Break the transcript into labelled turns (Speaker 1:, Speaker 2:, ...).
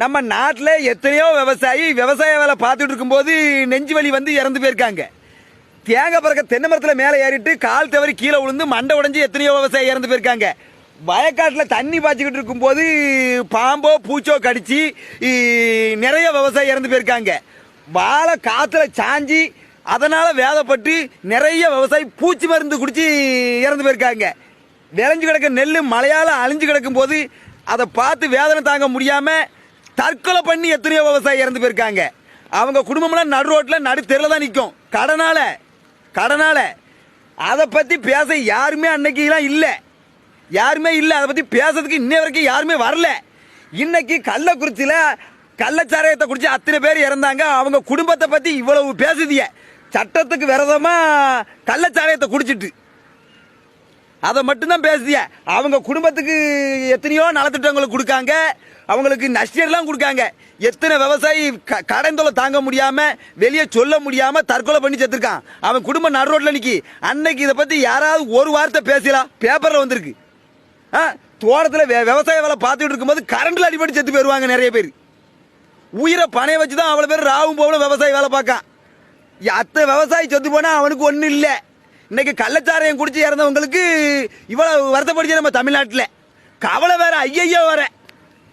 Speaker 1: நம்ம நாட்டில் எத்தனையோ விவசாயி விவசாய வேலை பார்த்துட்டு இருக்கும்போது நெஞ்சு வலி வந்து இறந்து போயிருக்காங்க. தேங்காய் பறக்க தென்னை மரத்தில் மேலே ஏறிட்டு கால் தவறி கீழே விழுந்து மண்டை உடைஞ்சு எத்தனையோ விவசாயி இறந்து போயிருக்காங்க. வயக்காட்டில் தண்ணி பாய்ச்சிக்கிட்டு இருக்கும்போது பாம்போ பூச்சோ கடிச்சு நிறைய விவசாயி இறந்து போயிருக்காங்க. வாழை காற்றுல சாஞ்சி அதனால் வேதப்பட்டு நிறைய விவசாயி பூச்சி மருந்து குடித்து இறந்து போயிருக்காங்க. விளைஞ்சு கிடக்க நெல் மழையால் அழிஞ்சு கிடக்கும் போது அதை பார்த்து வேதனை தாங்க முடியாமல் தற்கொலை பண்ணி எத்தனையோ விவசாயி இறந்து போயிருக்காங்க. அவங்க குடும்பம்லாம் நடு ரோட்டில் நடு தெருல தான் நிற்கும் கடனால கடனால. அதை பற்றி பேச யாருமே அன்னைக்கெல்லாம் இல்லை. யாருமே இல்லை. அதை பற்றி பேசுறதுக்கு இன்ன வரைக்கும் யாருமே வரல. இன்னைக்கு கள்ளக்குறிச்சியில் கள்ளச்சாராயத்தை குடிச்சு அத்தனை பேர் இறந்தாங்க. அவங்க குடும்பத்தை பற்றி இவ்வளவு பேசுதிய. சட்டத்துக்கு விரதமாக கள்ளச்சாராயத்தை குடிச்சிட்டு. அதை மட்டும்தான் பேசுதிய. அவங்க குடும்பத்துக்கு எத்தனையோ நலத்திட்டங்களை கொடுக்காங்க. அவங்களுக்கு நஷ்டம்லாம் கொடுக்காங்க. எத்தனை விவசாயி க- கடன் தாங்க முடியாம வெளியே சொல்ல முடியாம தற்கொலை பண்ணி செத்துருக்கான். அவன் குடும்பம் நடு ரோட்ல நிக்கி. அன்னைக்கு இதை பத்தி யாராவது ஒரு வார்த்தை பேசலாம் பேப்பர்ல வந்திருக்கு. ஆ, தோட்டத்தில் வே- விவசாய வேலை பார்த்துட்டு இருக்கும்போது கரண்ட்ல அடிபட்டு செத்து போயிருவாங்க நிறைய பேர். உயிரை பணைய வச்சு தான் அவ்வளோ பேர் ராவும் போகல விவசாயி வேலை பார்க்கான். அத்தை விவசாயி செத்து போனால் அவனுக்கு ஒன்றும் இல்லை. இன்னைக்கு கள்ளச்சாரையும் குடிச்சு இறந்தவங்களுக்கு இவ்வளவு வருத்தப்படுச்சு நம்ம தமிழ்நாட்டில். கவலை வேற ஐயையோ வேற.